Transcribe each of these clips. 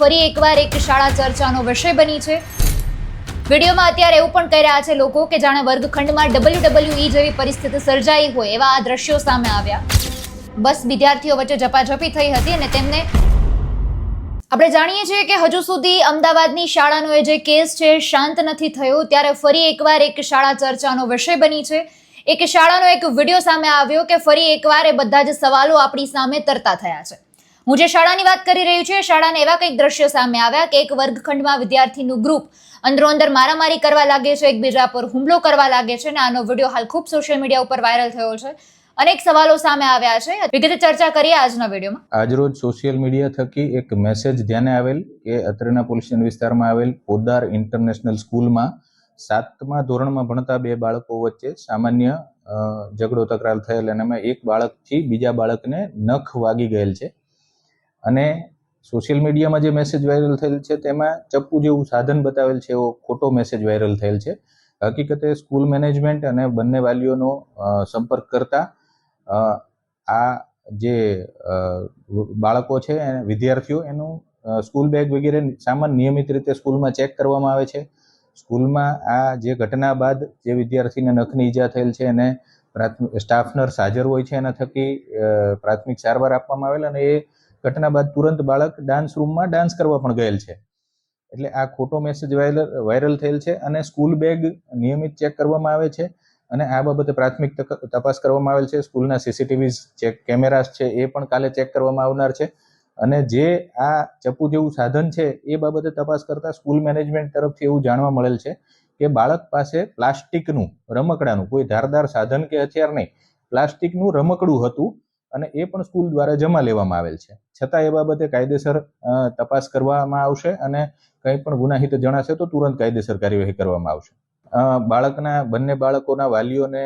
ફરી એકવાર એક શાળા ચર્ચાનો વિષય બની છે. વિડીયોમાં અત્યારે એવું પણ કહી રહ્યા છે લોકો કે જાણે વર્ગખંડમાં ડબલ્યુ ડબલ્યુ જેવી પરિસ્થિતિ સર્જાઈ હોય એવા આ દ્રશ્યો સામે આવ્યા. બસ વિદ્યાર્થીઓ વચ્ચે ઝપાઝપી થઈ હતી અને તેમને આપણે જાણીએ છીએ કે હજુ સુધી અમદાવાદની શાળાનો એ જે કેસ છે શાંત નથી થયો. ત્યારે ફરી એકવાર એક શાળા ચર્ચાનો વિષય બની છે. એક શાળાનો એક વીડિયો સામે આવ્યો કે ફરી એકવાર એ બધા જ સવાલો આપણી સામે તરતા થયા છે. હું જે શાળાની વાત કરી રહી છું શાળાના એવા કંઈક દ્રશ્યો સામે આવ્યા કે એક વર્ગખંડમાં વિદ્યાર્થીનું ગ્રુપ અંદરો અંદર મારામારી કરવા લાગે છે, એકબીજા પર હુમલો કરવા લાગે છે અને આનો વીડિયો હાલ ખૂબ સોશિયલ મીડિયા ઉપર વાયરલ થયો છે. અનેક સવાલો સામે આવ્યા છે. વિગતે ચર્ચા કરીએ આજના વિડીયોમાં. આજરોજ સોશિયલ મીડિયા થકી એક મેસેજ ધ્યાને આવેલ કે અત્રેના પોલીસ વિસ્તારમાં આવેલ પોદાર ઇન્ટરનેશનલ સ્કૂલમાં સાતમા ધોરણમાં ભણતા બે બાળકો વચ્ચે સામાન્ય ઝઘડો તકરાર થયેલ અને એમાં એક બાળકથી બીજા બાળકને નખ વાગી ગયેલ છે. અને સોશિયલ મીડિયામાં જે મેસેજ વાયરલ થયેલ છે, તેમાં ચપ્પુ જેવું સાધન બતાવેલ છે, એવો ખોટો મેસેજ વાયરલ થયેલ છે. હકીકતે સ્કૂલ મેનેજમેન્ટ અને બંને વાલીઓનો સંપર્ક કરતા આ જે બાળકો છે વિદ્યાર્થીઓ, એનું સ્કૂલ બેગ વગેરે સામાન નિયમિત રીતે સ્કૂલમાં ચેક કરવામાં આવે છે. સ્કૂલમાં આ જે ઘટના બાદ જે વિદ્યાર્થીને નખની ઈજા થયેલ છે, એને પ્રાથમિક સ્ટાફ નર્સ હાજર હોય છે, એના થકી પ્રાથમિક સારવાર આપવામાં આવેલ અને એ ઘટના બાદ તુરંત બાળક ડાન્સ રૂમમાં ડાન્સ કરવા પણ ગયેલ છે. એટલે આ ખોટો મેસેજ વાયરલ થયેલ છે અને સ્કૂલ બેગ નિયમિત ચેક કરવામાં આવે છે અને આ બાબતે પ્રાથમિક તપાસ કરવામાં આવેલ છે. સ્કૂલના સીસીટીવી ચેક કેમેરાસ છે, એ પણ કાલે ચેક કરવામાં આવનાર છે. અને જે આ ચપ્પુ જેવું સાધન છે, એ બાબતે તપાસ કરતા સ્કૂલ મેનેજમેન્ટ તરફથી એવું જાણવા મળેલ છે કે બાળક પાસે પ્લાસ્ટિકનું રમકડાનું કોઈ ધારદાર સાધન કે હથિયાર નહીં. પ્લાસ્ટિકનું રમકડું હતું અને એ પણ સ્કૂલ દ્વારા જમા લેવામાં આવેલ છે. છતાં એ બાબતે કાયદેસર તપાસ કરવામાં આવશે અને કંઈ પણ ગુનાહિત જણાશે તો તુરંત કાયદેસર કાર્યવાહી કરવામાં આવશે. બાળકના, બંને બાળકોના વાલીઓને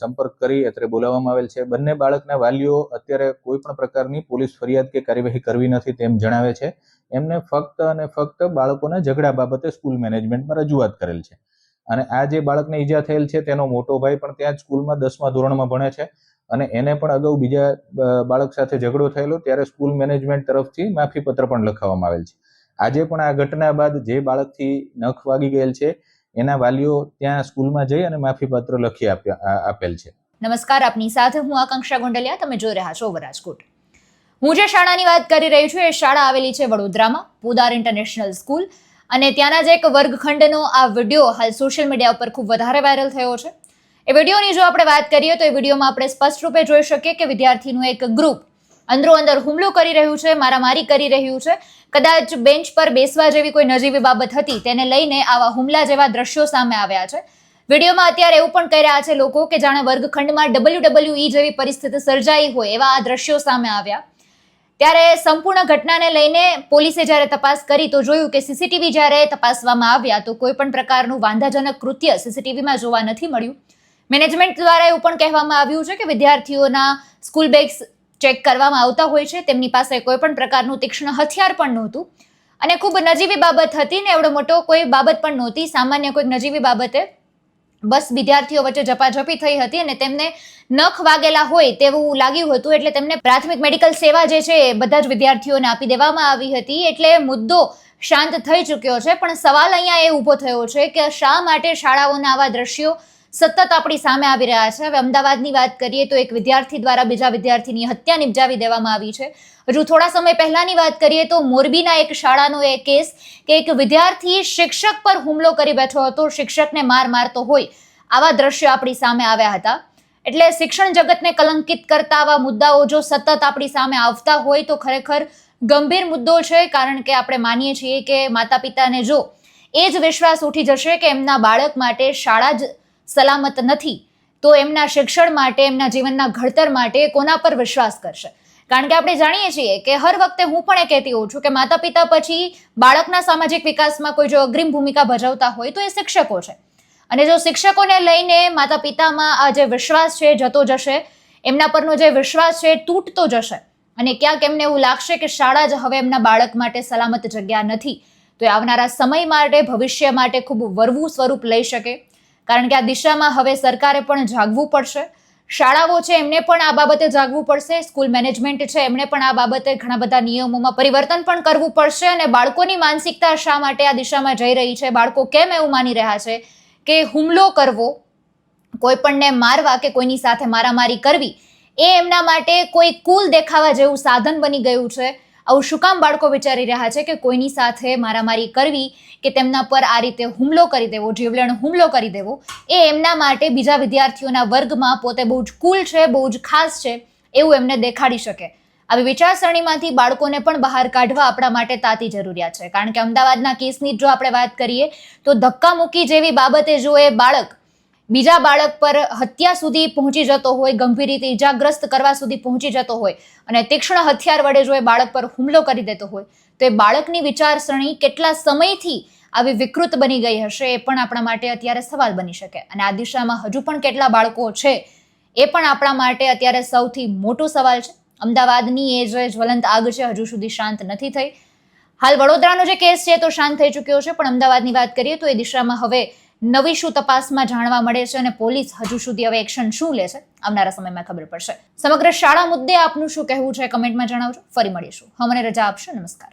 સંપર્ક કરી અત્યારે બોલાવવામાં આવેલ છે. બંને બાળકના વાલીઓ અત્યારે કોઈ પણ પ્રકારની પોલીસ ફરિયાદ કે કાર્યવાહી કરવી નથી તેમ જણાવે છે. એમને ફક્ત અને ફક્ત બાળકોના ઝઘડા બાબતે સ્કૂલ મેનેજમેન્ટમાં રજૂઆત કરેલ છે. અને આ જે બાળકને ઈજા થયેલ છે તેનો મોટો ભાઈ પણ ત્યાં જ સ્કૂલમાં દસમા ધોરણમાં ભણે છે. અને એને પણ અગાઉ બીજા બાળક સાથે ઝઘડો થયેલો, ત્યારે સ્કૂલ મેનેજમેન્ટ તરફથી માફી પત્ર પણ લખાવવામાં આવેલ છે. આજે પણ આ ઘટના બાદ જે બાળકથી નખ વાગી ગયેલ છે, એના વાલીઓ ત્યાં સ્કૂલમાં જઈ અને માફી પત્ર લખી આપેલ છે. નમસ્કાર, આપની સાથે હું આકાંક્ષા ગોંડલિયા, તમે જોઈ રહ્યા છો રાજકોટ હું જે શાળાની વાત કરી રહી છું, એ શાળા આવેલી છે વડોદરામાં, પોદાર ઇન્ટરનેશનલ સ્કૂલ. અને ત્યાંના જ એક વર્ગખંડનો આ વીડિયો હાલ સોશિયલ મીડિયા ઉપર ખૂબ વધારે વાયરલ થયો છે. એ વિડીયોની જો આપણે વાત કરીએ તો એ વિડીયોમાં આપણે સ્પષ્ટ રૂપે જોઈ શકીએ કે વિદ્યાર્થીનું એક ગ્રુપ અંદરો અંદર હુમલો કરી રહ્યું છે, મારામારી કરી રહ્યું છે. કદાચ બેન્ચ પર બેસવા જેવી કોઈ નજીવી બાબત હતી, તેને લઈને આવા હુમલા જેવા દ્રશ્યો સામે આવ્યા છે. વિડીયોમાં અત્યારે એવું પણ કહી રહ્યા છે લોકો કે જાણે વર્ગખંડમાં ડબલ્યુ ડબલ્યુ જેવી પરિસ્થિતિ સર્જાઈ હોય એવા આ દ્રશ્યો સામે આવ્યા. ત્યારે સંપૂર્ણ ઘટનાને લઈને પોલીસે જ્યારે તપાસ કરી તો જોયું કે સીસીટીવી જ્યારે તપાસવામાં આવ્યા તો કોઈ પણ પ્રકારનું વાંધાજનક કૃત્ય સીસીટીવીમાં જોવા નથી મળ્યું. મેનેજમેન્ટ દ્વારા એવું પણ કહેવામાં આવ્યું છે કે વિદ્યાર્થીઓના સ્કૂલ બેગ્સ ચેક કરવામાં આવતા હોય છે. તેમની પાસે કોઈ પણ પ્રકારનું તીક્ષ્ણ હથિયાર પણ નહોતું. અને ખૂબ નજીવી બાબત હતી ને એવડો મોટો કોઈ બાબત પણ નહોતી. સામાન્ય કોઈક નજીવી બાબતે બસ વિદ્યાર્થીઓ વચ્ચે ઝપાઝપી થઈ હતી અને તેમને નખ વાગેલા હોય તેવું લાગ્યું હતું. એટલે તેમને પ્રાથમિક મેડિકલ સેવા જે છે એ બધા જ વિદ્યાર્થીઓને આપી દેવામાં આવી હતી. એટલે મુદ્દો શાંત થઈ ચૂક્યો છે. પણ સવાલ અહીંયા એ ઊભો થયો છે કે શા માટે શાળાઓના આવા દ્રશ્યો સતત આપણી સામે આવી રહ્યા છે. હવે અમદાવાદની વાત કરીએ તો એક વિદ્યાર્થી દ્વારા બીજા વિદ્યાર્થીની હત્યા નિપજાવી દેવામાં આવી છે. હજુ થોડા સમય પહેલાની વાત કરીએ તો મોરબીના એક શાળાનો એ કેસ કે એક વિદ્યાર્થી શિક્ષક પર હુમલો કરી બેઠો હતો. શિક્ષકને માર મારતો હોય આવા દ્રશ્યો આપણી સામે આવ્યા હતા. એટલે શિક્ષણ જગતને કલંકિત કરતા આવા મુદ્દાઓ જો સતત આપણી સામે આવતા હોય તો ખરેખર ગંભીર મુદ્દો છે. કારણ કે આપણે માનીએ છીએ કે માતા પિતાને જો એ જ વિશ્વાસ ઉઠી જશે કે એમના બાળક માટે શાળા જ સલામત નથી, તો એમના શિક્ષણ માટે, એમના જીવનના ઘડતર માટે કોના પર વિશ્વાસ કરશે? કારણ કે આપણે જાણીએ છીએ કે હર વખતે હું પણ એ કહેતી હોઉં છું કે માતા પિતા પછી બાળકના સામાજિક વિકાસમાં કોઈ જો અગ્રિમ ભૂમિકા ભજવતા હોય તો એ શિક્ષકો છે. અને જો શિક્ષકોને લઈને માતા પિતામાં આ જે વિશ્વાસ છે જતો જશે, એમના પરનો જે વિશ્વાસ છે તૂટતો જશે. અને ક્યાંક એમને એવું લાગશે કે શાળા જ હવે એમના બાળક માટે સલામત જગ્યા નથી, તો એ આવનારા સમય માટે, ભવિષ્ય માટે ખૂબ વરવું સ્વરૂપ લઈ શકે. કારણ કે આ દિશામાં હવે સરકારે પણ જાગવું પડશે. શાળાઓ છે, એમને પણ આ બાબતે જાગવું પડશે. સ્કૂલ મેનેજમેન્ટ છે એમણે પણ આ બાબતે ઘણા બધા નિયમોમાં પરિવર્તન પણ કરવું પડશે અને બાળકોની માનસિકતા શા માટે આ દિશામાં જઈ રહી છે? બાળકો કેમ એવું માની રહ્યા છે કે હુમલો કરવો કોઈ પણને મારવા કે કોઈની સાથે મારામારી કરવી, એ એમના માટે કોઈ કુલ દેખાવા જેવું સાધન બની ગયું છે. આવું શું કામ બાળકો વિચારી રહ્યા છે કે કોઈની સાથે મારામારી કરવી કે તેમના પર આ રીતે હુમલો કરી દેવો, જીવલેણ હુમલો કરી દેવો, એ એમના માટે બીજા વિદ્યાર્થીઓના વર્ગમાં પોતે બહુ જ કુલ છે, બહુ જ ખાસ છે, એવું એમને દેખાડી શકે. આવી વિચારસરણીમાંથી બાળકોને પણ બહાર કાઢવા આપણા માટે તાતી જરૂરિયાત છે. કારણ કે અમદાવાદના કેસની જો આપણે વાત કરીએ, તો ધક્કા મૂકી જેવી બાબતે જો એ બાળક બીજા બાળક પર હત્યા સુધી પહોંચી જતો હોય, ગંભીર રીતે ઈજાગ્રસ્ત કરવા સુધી પહોંચી જતો હોય અને તીક્ષ્ણ હથિયાર વડે જો એ બાળક પર હુમલો કરી દેતો હોય, તો એ બાળકની વિચારસરણી કેટલા સમયથી આવી વિકૃત બની ગઈ હશે એ પણ આપણા માટે અત્યારે સવાલ બની શકે. અને આ દિશામાં હજુ પણ કેટલા બાળકો છે એ પણ આપણા માટે અત્યારે સૌથી મોટો સવાલ છે. અમદાવાદની એ જે જ્વલંત આગ છે, હજુ સુધી શાંત નથી થઈ. હાલ વડોદરાનો જે કેસ છે તો શાંત થઈ ચૂક્યો છે, પણ અમદાવાદની વાત કરીએ તો એ દિશામાં હવે નવી શું તપાસમાં જાણવા મળે છે અને પોલીસ હજુ સુધી હવે એક્શન શું લે છે આવનારા સમયમાં ખબર પડશે. સમગ્ર શાળા મુદ્દે આપનું શું કહેવું છે કમેન્ટમાં જણાવજો. ફરી મળીશું. હમને મને રજા આપશો. નમસ્કાર.